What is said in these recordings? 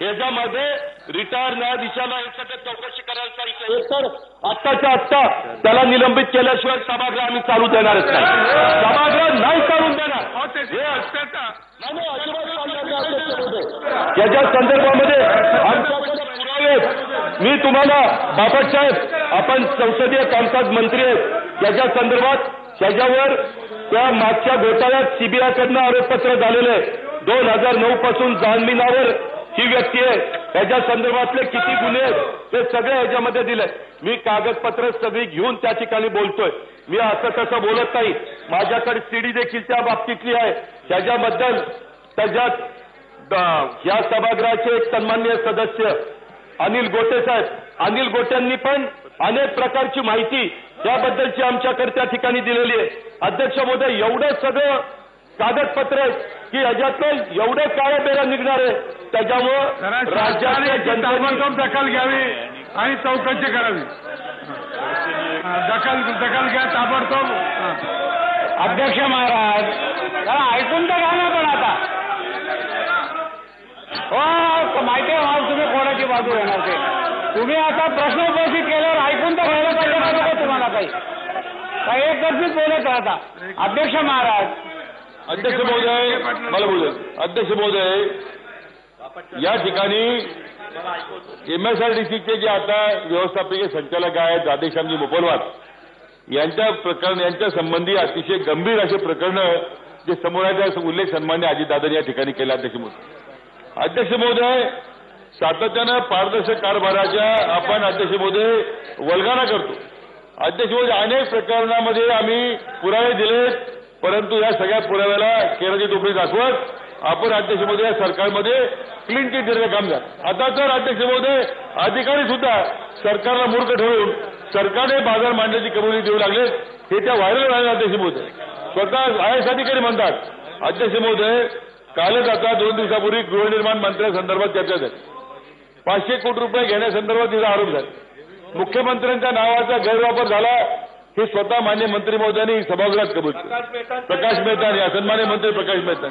याच्यामध्ये रिटायर न्यायाधीशाला हे सगळं चौकशी करायला सांगितलं. हे तर आत्ताच्या आत्ता त्याला निलंबित केल्याशिवाय सभागृह आम्ही चालू देणारच नाही सभागृह नाही चालून देणार. हे अजिबात. याच्या संदर्भामध्ये आमच्याकडे पुरावे आहेत. मी तुम्हाला बापटसाहेब आपण संसदीय कामकाज मंत्री आहेत. याच्या संदर्भात त्याच्यावर त्या मागच्या घोटाळ्यात सीबीआयकडनं आरोपपत्र झालेले दोन हजार नऊ पासून जामीनावर ही व्यक्ती आहे. त्याच्या संदर्भातले किती गुन्हे आहेत ते सगळे याच्यामध्ये दिले. मी कागदपत्र सगळी घेऊन त्या ठिकाणी बोलतोय. मी असं तसं बोलत नाही. माझ्याकडे सीडी देखील त्या बाबतीतली आहे. त्याच्याबद्दल त्याच्यात या सभागृहाचे एक सन्मान्य सदस्य अनिल गोटे साहेब. अनिल गोटेंनी पण अनेक प्रकारची माहिती त्याबद्दलची आमच्याकडे त्या ठिकाणी दिलेली आहे. अध्यक्ष महोदय एवढं सगळं कागदपत्र की याच्यातलं एवढं काळं बेरा निघणार आहे. त्याच्यामुळं जनतेने ताबडतोब दखल घ्यावी आणि चौकशी करावी. दखल दखल घ्या ताबडतोब. अध्यक्ष महाराज ऐकून तर घ्या ना पण आता. हो माहिती आहे मला तुम्ही कोणाची बाजू घेणार ते. तुम्ही आता प्रश्न उपस्थित केल्यावर ऐकून तर घ्यायला पाहिजे तुम्हाला काही? काही एक गर्दीत बोलत राहता. अध्यक्ष महाराज अध्यक्ष महोदय मला बोलू अध्यक्ष महोदय या ठिकाणी एमएसआरडीसीचे जे आता व्यवस्थापकीय संचालक आहेत राधेश्यामजी मोपलवार यांच्या प्रकरण यांच्या संबंधी अतिशय गंभीर असे प्रकरण जे समोर आहे उल्लेख सन्मान्य अजितदादांनी या ठिकाणी केला अध्यक्ष महोदय. अध्यक्ष महोदय सातत्यानं पारदर्शक कारभाराच्या आपण अध्यक्ष महोदय वल्गाना करतो. अध्यक्ष महोदय अनेक प्रकरणामध्ये आम्ही पुरावे दिलेत. परंतु या सगळ्या पुराव्याला केराची टोपी दाखवत आपण अध्यक्ष महोदय या सरकारमध्ये क्लीन चिट देण्याचं काम झालं. आता तर अध्यक्ष महोदय अधिकारी सुद्धा सरकारला मूर्ख ठरवून सरकारने बाजार मांडण्याची कबुली देऊ लागले हे त्या व्हायरल राहिले अध्यक्ष महोदय स्वतः आय एस अधिकारी म्हणतात अध्यक्ष महोदय कालच आता दोन दिवसापूर्वी गृहनिर्माण मंत्र्यांसंदर्भात चर्चा झाली. पाचशे कोटी रुपये घेण्यासंदर्भात तिचा आरोप झाला. मुख्यमंत्र्यांच्या नावाचा गैरवापर झाला. हे स्वतः मान्य मंत्री महोदयांनी सभागृहात कबूल केलं. प्रकाश मेहता या सन्मान्य मंत्री प्रकाश मेहता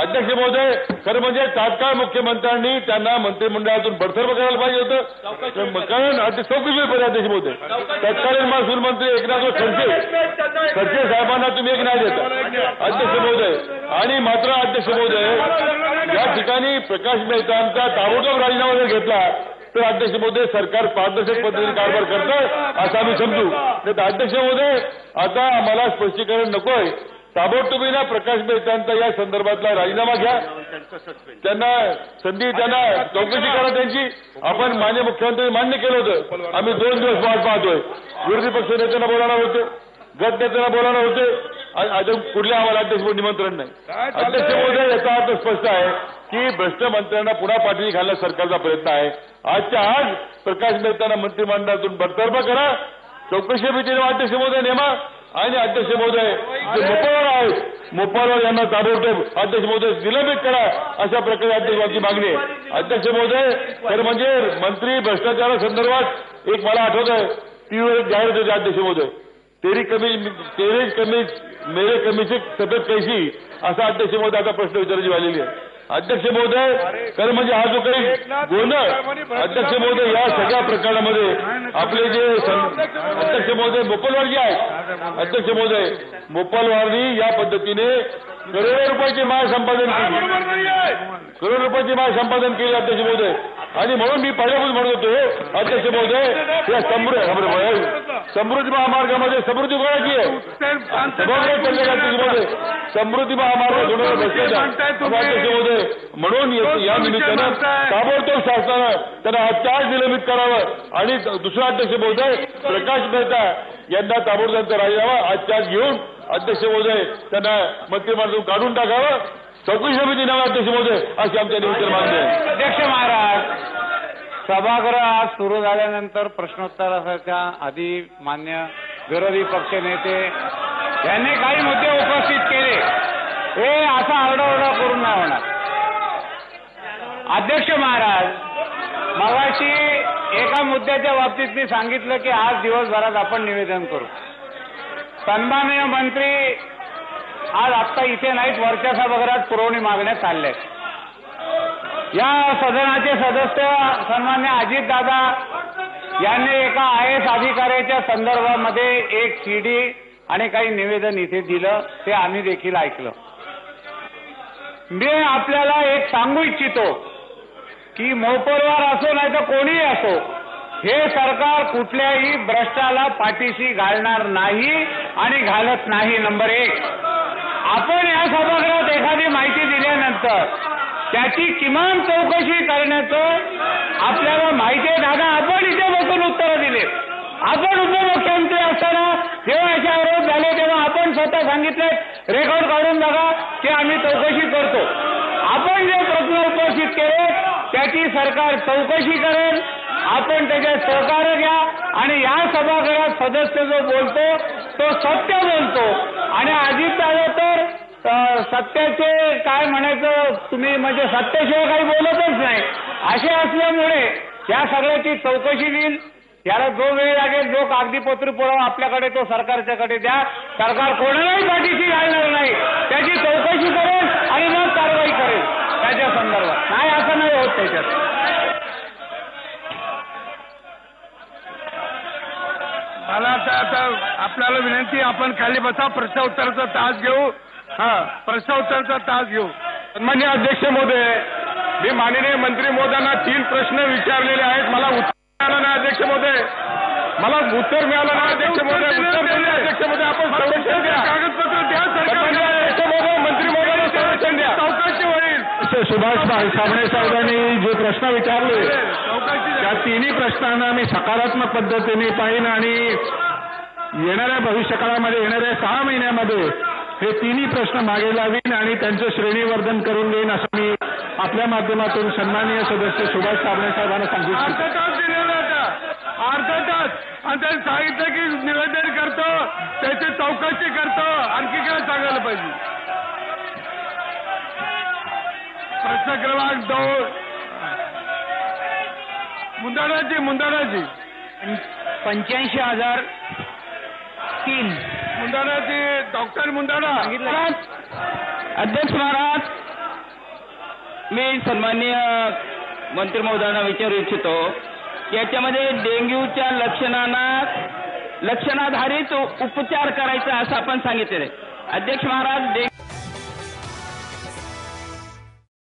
अध्यक्ष महोदय खरं म्हणजे तात्काळ मुख्यमंत्र्यांनी त्यांना मंत्रिमंडळातून बडतर्फ करायला पाहिजे होतं. कारण चौकशी पाहिजे अध्यक्ष महोदय. तत्कालीन महसूल मंत्री एकनाथ खडसे. खडसे साहेबांना तुम्ही एक न्याय देता. अध्यक्ष महोदय आणि मात्र अध्यक्ष महोदय या ठिकाणी प्रकाश मेहतांचा ताबडतोब राजीनामा जर घेतला तर अध्यक्ष महोदय सरकार पारदर्शक पद्धतीने कारभार करतं असं आम्ही समजू. नाही तर अध्यक्ष महोदय आता आम्हाला स्पष्टीकरण नकोय. ताबडतोबी ना प्रकाश मेहतांचा या संदर्भातला राजीनामा घ्या. त्यांना संधी त्यांना चौकशी करा त्यांची. आपण मान्य मुख्यमंत्री मान्य केलं होतं. आम्ही दोन दिवस वाट पाहतोय. विरोधी पक्ष नेत्यांना बोलावणार होते गट नेत्यांना बोलावणार होते. अजून कुठल्या आम्हाला अध्यक्ष निमंत्रण नाही. अध्यक्ष महोदय याचा अर्थ स्पष्ट आहे की भ्रष्ट मंत्र्यांना पुन्हा पाठवी घालण्यास सरकारचा प्रयत्न आहे. आजच्या आज प्रकाश मेहतांना मंत्रिमंडळातून बडतर्फ करा. चौकशी समितीने अध्यक्ष महोदय नेमा आणि अध्यक्ष महोदय जे मोपावर आहेत मोपावर यांना ताबडतोब अध्यक्ष महोदय निलंबित करा अशा प्रकारे अध्यक्षांची मागणी आहे. अध्यक्ष महोदय तर म्हणजे मंत्री भ्रष्टाचारासंदर्भात एक मला आठवत आहे एक जाहीर होते अध्यक्ष महोदय. तेरी कमी तेरे कमी मेरे कमीची सतत कैसी? असा अध्यक्ष महोदय आता प्रश्न विचारायची झालेली आहे. अध्यक्ष महोदय तर म्हणजे हा जो काही गोंधळ अध्यक्ष महोदय या सगळ्या प्रकरणामध्ये आपले जे अध्यक्ष महोदय मोपलवार जे आहेत अध्यक्ष महोदय. मोपलवारनी या पद्धतीने करोडो रुपयाची माय संपादन केली. करोड रुपयाची माय संपादन केली अध्यक्ष महोदय. आणि म्हणून मी पहिल्यापासून म्हणत होतो अध्यक्ष महोदय या समृद्ध समृद्धी महामार्गामध्ये समृद्धी कोणाची आहे? समृद्धी महामार्ग महोदय म्हणून या- निमित्तानं ताबडतोब शासनानं त्यांना आज निलंबित करावं. आणि दुसरा अध्यक्ष महोदय प्रकाश मेहता यांना ताबडतोब त्यांचा राजीनामा आज घेऊन अध्यक्ष महोदय त्यांना मंत्रिमंडळातून काढून टाकावं. चौकशी समिती नावा अध्यक्ष महोदय अशी आमच्या निमित्त मागणी आहे. अध्यक्ष महाराज सभागृह आज सुरू झाल्यानंतर प्रश्नोत्तराच्या आधी मान्य विरोधी पक्ष नेते यांनी काही मुद्दे उपस्थित केले. हे असा आरडाओरडा करून नाही होणार. अध्यक्ष महाराज मगाशी एका मुद्द्याच्या बाबतीत मी सांगितलं की आज दिवसभरात आपण निवेदन करू. सन्माननीय मंत्री आज आत्ता इथे नाहीत वरच्या सभागृहात पुरवणी मागण्यात चालल्या आहेत. या सदनाचे सदस्य सन्मान्य अजितदादा यांनी एका आय एस अधिकाऱ्याच्या संदर्भामध्ये एक सीडी आणि काही निवेदन इथे दिलं ते आम्ही देखील ऐकलं. मी आपल्याला एक सांगू इच्छितो की मोपरवार असो नाही तर कोणीही असो हे सरकार कुठल्याही भ्रष्टाला पाठीशी घालणार नाही आणि घालत नाही. नंबर एक. आपण या सभागृहात एखादी माहिती दिल्यानंतर त्याची किमान चौकशी करण्याचं आपल्याला माहिती आहे. दादा आपण इथे बसून उत्तरं दिले. आपण उपमुख्यमंत्री असताना जेव्हा असे आरोप झाले तेव्हा आपण स्वतः सांगितले रेकॉर्ड काढून बघा की आम्ही चौकशी करतो. आपण जे प्रश्न उपस्थित केले त्याची सरकार चौकशी करेल. आपण त्याच्यात सहकार्य घ्या आणि या सभागृहात सदस्य जो बोलतो तो सत्य बोलतो. आणि अजितदादा तर तर सत्याचे काय म्हणायचं तुम्ही म्हणजे सत्याशिवाय काही बोलतच नाही. असे असल्यामुळे या सगळ्याची चौकशी देईल याला जो वेळ लागेल जो कागदीपत्र पुरावा आपल्याकडे तो सरकारच्याकडे द्या. सरकार कोणालाही पाठीशी घालणार नाही. त्याची चौकशी करेल आणि मग कारवाई करेल. त्याच्या संदर्भात. नाही असं नाही होत त्याच्यात. मला आता आता आपल्याला विनंती आपण खाली बसा प्रश्न उत्तराचा तास घेऊ. हा प्रश्न उत्तराचा तास घेऊ. सन्मान्य अध्यक्ष महोदय मी माननीय मंत्री महोदयांना तीन प्रश्न विचारलेले आहेत. मला उत्तर मिळालं नाही अध्यक्ष महोदय मला उत्तर मिळालं नाही अध्यक्ष महोदय उत्तर दिले अध्यक्ष महोदय आपण संरक्षण द्या. कागदपत्र द्या अध्यक्ष महोदय मंत्री महोदयांना संरक्षण द्या. चौकशी होईल. सुभाष साबणे साहेबांनी जे प्रश्न विचारले चौकशी त्या तिन्ही प्रश्नांना मी सकारात्मक पद्धतीने पाहिन आणि येणाऱ्या भविष्यकाळामध्ये येणाऱ्या सहा महिन्यामध्ये हे तिन्ही प्रश्न मागे लावीन आणि त्यांचं श्रेणीवर्धन करून देईन असं मी आपल्या माध्यमातून सन्माननीय सदस्य सुभाष साबणे साहेबांना सांगू इच्छितो. अर्धा तास दिलेला होता अर्धा तास. आणि त्यांनी सांगितलं की निवेदन करतो त्याची चौकशी करतो आणखी काय सांगायला पाहिजे? प्रश्न क्रमांक दोन. मुंदाडाची मुंदाडाची पंच्याऐंशी हजार तीन. मुंदाडाची डॉक्टर मुंदाडा अध्यक्ष महाराज मी सन्मान्य मंत्री महोदयांना विचारू इच्छितो याच्यामध्ये डेंग्यूच्या लक्षणांना लक्षणाधारित उपचार करायचा असं आपण सांगितलेलं आहे. अध्यक्ष महाराज डेंग्यू